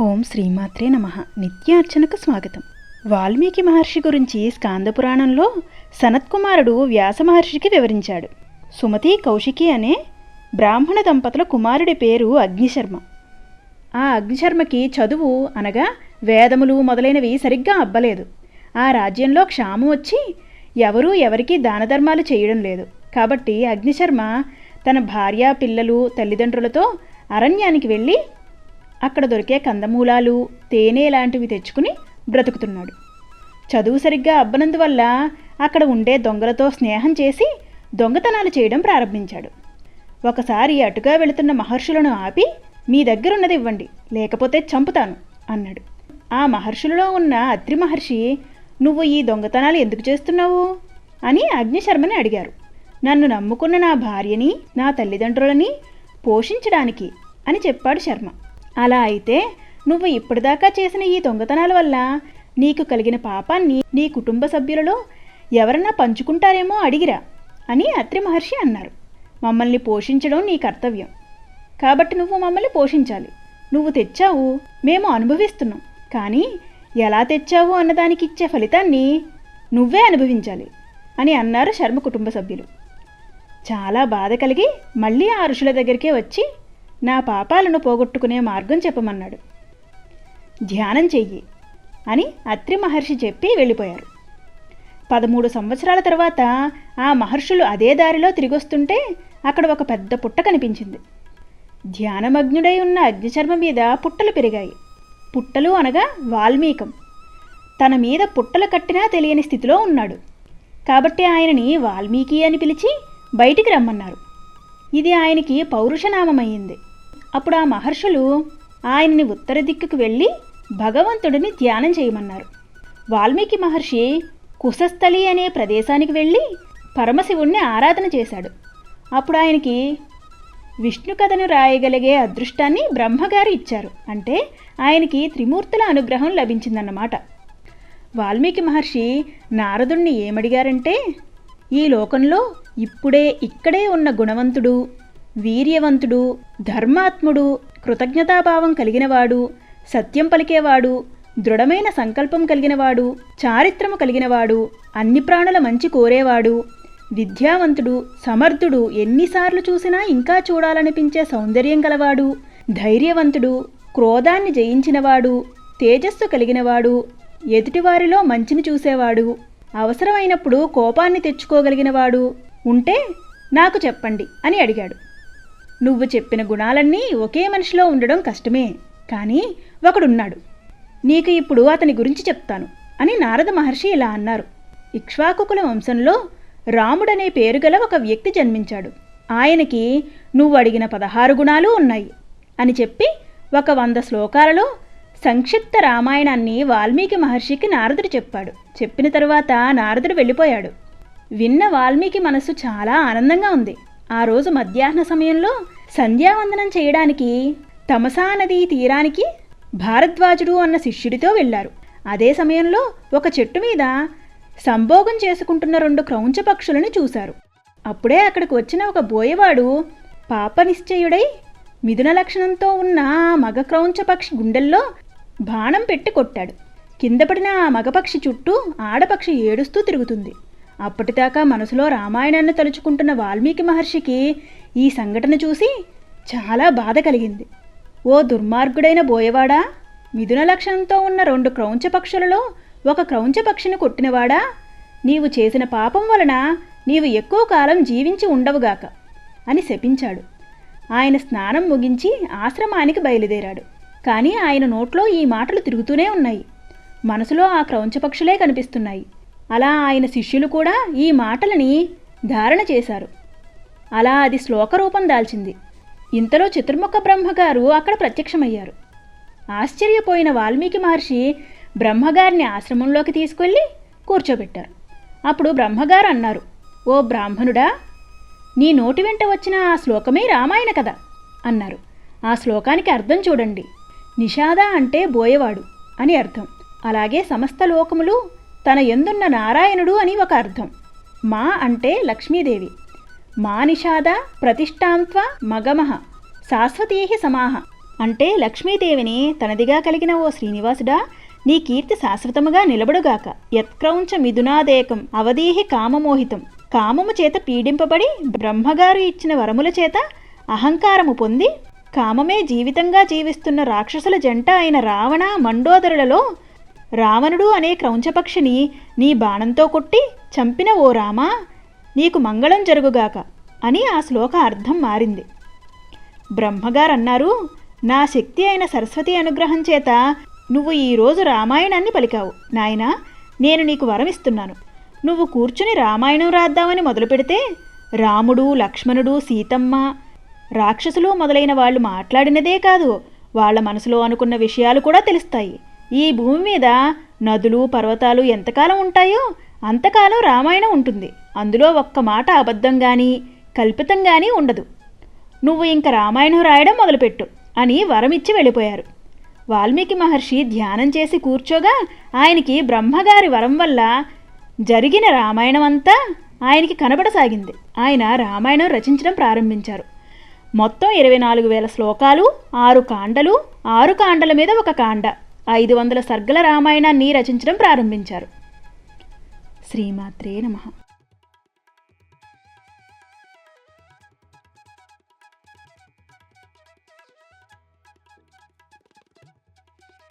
ఓం శ్రీమాత్రే నమ. నిత్యార్చనకు స్వాగతం. వాల్మీకి మహర్షి గురించి స్కాంద పురాణంలో సనత్కుమారుడు వ్యాస మహర్షికి వివరించాడు. సుమతి కౌశికి అనే బ్రాహ్మణ దంపతుల కుమారుడి పేరు అగ్నిశర్మ. ఆ అగ్నిశర్మకి చదువు అనగా వేదములు మొదలైనవి సరిగ్గా అబ్బలేదు. ఆ రాజ్యంలో క్షామం వచ్చి ఎవరూ ఎవరికీ దానధర్మాలు చేయడం లేదు. కాబట్టి అగ్నిశర్మ తన భార్య పిల్లలు తల్లిదండ్రులతో అరణ్యానికి వెళ్ళి అక్కడ దొరికే కందమూలాలు తేనె లాంటివి తెచ్చుకుని బ్రతుకుతున్నాడు. చదువు సరిగ్గా అబ్బనందువల్ల అక్కడ ఉండే దొంగలతో స్నేహం చేసి దొంగతనాలు చేయడం ప్రారంభించాడు. ఒకసారి అటుగా వెళుతున్న మహర్షులను ఆపి మీ దగ్గరున్నది ఇవ్వండి లేకపోతే చంపుతాను అన్నాడు. ఆ మహర్షులలో ఉన్న అత్రి మహర్షి నువ్వు ఈ దొంగతనాలు ఎందుకు చేస్తున్నావు? అని అగ్నిశర్మని అడిగారు. నన్ను నమ్ముకున్న నా భార్యని నా తల్లిదండ్రులని పోషించడానికి అని చెప్పాడు శర్మ. అలా అయితే నువ్వు ఇప్పటిదాకా చేసిన ఈ దొంగతనాల వల్ల నీకు కలిగిన పాపాన్ని నీ కుటుంబ సభ్యులలో ఎవరన్నా పంచుకుంటారేమో అడిగిరా అని అత్రి మహర్షి అన్నారు. మమ్మల్ని పోషించడం నీ కర్తవ్యం. కాబట్టి నువ్వు మమ్మల్ని పోషించాలి. నువ్వు తెచ్చావు మేము అనుభవిస్తున్నాం. కానీ ఎలా తెచ్చావు అన్నదానికి ఇచ్చే ఫలితాన్ని నువ్వే అనుభవించాలి అని అన్నారు శర్మ కుటుంబ సభ్యులు. చాలా బాధ కలిగి మళ్ళీ ఆ ఋషుల దగ్గరికే వచ్చి నా పాపాలను పోగొట్టుకునే మార్గం చెప్పమన్నాడు. ధ్యానం చెయ్యి అని అత్రి మహర్షి చెప్పి వెళ్ళిపోయారు. పదమూడు సంవత్సరాల తర్వాత ఆ మహర్షులు అదే దారిలో తిరిగొస్తుంటే అక్కడ ఒక పెద్ద పుట్ట కనిపించింది. ధ్యానమగ్నుడై ఉన్న అగ్నిచర్మ మీద పుట్టలు పెరిగాయి. పుట్టలు అనగా వాల్మీకం. తన మీద పుట్టలు కట్టినా తెలియని స్థితిలో ఉన్నాడు. కాబట్టి ఆయనని వాల్మీకి అని పిలిచి బయటికి రమ్మన్నారు. ఇది ఆయనకి పౌరుషనామమైంది అప్పుడు ఆ మహర్షులు ఆయనని ఉత్తర దిక్కుకు వెళ్ళి భగవంతుడిని ధ్యానం చేయమన్నారు. వాల్మీకి మహర్షి కుశస్థలి అనే ప్రదేశానికి వెళ్ళి పరమశివుణ్ణి ఆరాధన చేశాడు. అప్పుడు ఆయనకి విష్ణు కథను రాయగలిగే అదృష్టాన్ని బ్రహ్మగారు ఇచ్చారు. అంటే ఆయనకి త్రిమూర్తుల అనుగ్రహం లభించిందన్నమాట. వాల్మీకి మహర్షి నారదుణ్ణి ఏమడిగారంటే ఈ లోకంలో ఇప్పుడే ఇక్కడే ఉన్న గుణవంతుడు వీర్యవంతుడు ధర్మాత్ముడు కృతజ్ఞతాభావం కలిగినవాడు సత్యం పలికేవాడు దృఢమైన సంకల్పం కలిగినవాడు చారిత్రము కలిగినవాడు అన్ని ప్రాణుల మంచి కోరేవాడు విద్యావంతుడు సమర్థుడు ఎన్నిసార్లు చూసినా ఇంకా చూడాలనిపించే సౌందర్యం గలవాడు ధైర్యవంతుడు క్రోధాన్ని జయించినవాడు తేజస్సు కలిగినవాడు ఎదుటివారిలో మంచిని చూసేవాడు అవసరమైనప్పుడు కోపాన్ని తెచ్చుకోగలిగినవాడు ఉంటే నాకు చెప్పండి అని అడిగాడు. నువ్వు చెప్పిన గుణాలన్నీ ఒకే మనిషిలో ఉండడం కష్టమే. కానీ ఒకడున్నాడు. నీకు ఇప్పుడు అతని గురించి చెప్తాను అని నారద మహర్షి ఇలా అన్నారు. ఇక్ష్వాకుకుల వంశంలో రాముడనే పేరు గల ఒక వ్యక్తి జన్మించాడు. ఆయనకి నువ్వు అడిగిన పదహారు గుణాలు ఉన్నాయి అని చెప్పి ఒక వంద శ్లోకాలలో సంక్షిప్త రామాయణాన్ని వాల్మీకి మహర్షికి నారదుడు చెప్పాడు. చెప్పిన తరువాత నారదుడు వెళ్ళిపోయాడు. విన్న వాల్మీకి మనసు చాలా ఆనందంగా ఉంది. ఆ రోజు మధ్యాహ్న సమయంలో సంధ్యావందనం చేయడానికి తమసా నదీ తీరానికి భారద్వాజుడు అన్న శిష్యుడితో వెళ్ళారు. అదే సమయంలో ఒక చెట్టు మీద సంభోగం చేసుకుంటున్న రెండు క్రౌంచ పక్షులను చూశారు. అప్పుడే అక్కడికి వచ్చిన ఒక బోయవాడు పాపనిశ్చయుడై మిథున లక్షణంతో ఉన్న ఆ మగ క్రౌంచ పక్షి గుండెల్లో బాణం పెట్టి కొట్టాడు. కింద పడిన ఆ మగపక్షి చుట్టూ ఆడపక్షి ఏడుస్తూ తిరుగుతుంది. అప్పటిదాకా మనసులో రామాయణాన్ని తలుచుకుంటున్న వాల్మీకి మహర్షికి ఈ సంఘటన చూసి చాలా బాధ కలిగింది. ఓ దుర్మార్గుడైన బోయవాడా? మిథున లక్షణంతో ఉన్న రెండు క్రౌంచ పక్షులలో ఒక క్రౌంచ పక్షిని కొట్టినవాడా? నీవు చేసిన పాపం వలన నీవు ఎక్కువ కాలం జీవించి ఉండవుగాక అని శపించాడు. ఆయన స్నానం ముగించి ఆశ్రమానికి బయలుదేరాడు. కానీ ఆయన నోట్లో ఈ మాటలు తిరుగుతూనే ఉన్నాయి. మనసులో ఆ క్రౌంచ పక్షులే కనిపిస్తున్నాయి. అలా ఆయన శిష్యులు కూడా ఈ మాటలని ధారణ చేశారు. అలా అది శ్లోకరూపం దాల్చింది. ఇంతలో చతుర్ముఖ బ్రహ్మగారు అక్కడ ప్రత్యక్షమయ్యారు. ఆశ్చర్యపోయిన వాల్మీకి మహర్షి బ్రహ్మగారిని ఆశ్రమంలోకి తీసుకెళ్ళి కూర్చోబెట్టారు. అప్పుడు బ్రహ్మగారు అన్నారు ఓ బ్రాహ్మణుడా నీ నోటి వెంట వచ్చిన ఆ శ్లోకమే రామాయణ కథ అన్నారు. ఆ శ్లోకానికి అర్థం చూడండి. నిషాద అంటే బోయవాడు అని అర్థం. అలాగే సమస్త లోకములు తన ఎందున్న నారాయణుడు అని ఒక అర్థం. మా అంటే లక్ష్మీదేవి. మా నిషాద ప్రతిష్టాంత్వ మగమహ శాశ్వతీహి సమాహ. అంటే లక్ష్మీదేవిని తనదిగా కలిగిన ఓ శ్రీనివాసుడా నీ కీర్తి శాశ్వతముగా నిలబడుగాక. యత్క్రౌంచ మిథునాదేకం అవధీహి కామమోహితం. కామము చేత పీడింపబడి బ్రహ్మగారు ఇచ్చిన వరముల చేత అహంకారము పొంది కామమే జీవితంగా జీవిస్తున్న రాక్షసుల జంట అయిన రావణ మండోదరులలో రావణుడు అనే క్రౌంచపక్షిని నీ బాణంతో కొట్టి చంపిన ఓ రామా నీకు మంగళం జరుగుగాక అని ఆ శ్లోక అర్థం మారింది. బ్రహ్మగారన్నారు నా శక్తి అయిన సరస్వతి అనుగ్రహం చేత నువ్వు ఈరోజు రామాయణాన్ని పలికావు. నాయనా నేను నీకు వరమిస్తున్నాను. నువ్వు కూర్చుని రామాయణం రాద్దామని మొదలు పెడితే రాముడు లక్ష్మణుడు సీతమ్మ రాక్షసులు మొదలైన వాళ్ళు మాట్లాడినదే కాదు వాళ్ళ మనసులో అనుకున్న విషయాలు కూడా తెలుస్తాయి. ఈ భూమి మీద నదులు పర్వతాలు ఎంతకాలం ఉంటాయో అంతకాలం రామాయణం ఉంటుంది. అందులో ఒక్క మాట అబద్ధం కానీ కల్పితం కానీ ఉండదు. నువ్వు ఇంక రామాయణం రాయడం మొదలుపెట్టు అని వరమిచ్చి వెళ్ళిపోయారు. వాల్మీకి మహర్షి ధ్యానం చేసి కూర్చోగా ఆయనకి బ్రహ్మగారి వరం వల్ల జరిగిన రామాయణం అంతా ఆయనకి కనబడసాగింది. ఆయన రామాయణం రచించడం ప్రారంభించారు. మొత్తం ఇరవై నాలుగు వేల శ్లోకాలు ఆరు కాండలు ఆరు కాండల మీద ఒక కాండ. ఐదు వందల సర్గల రామాయణాన్ని రచించడం ప్రారంభించారు. శ్రీమాత్రే నమః.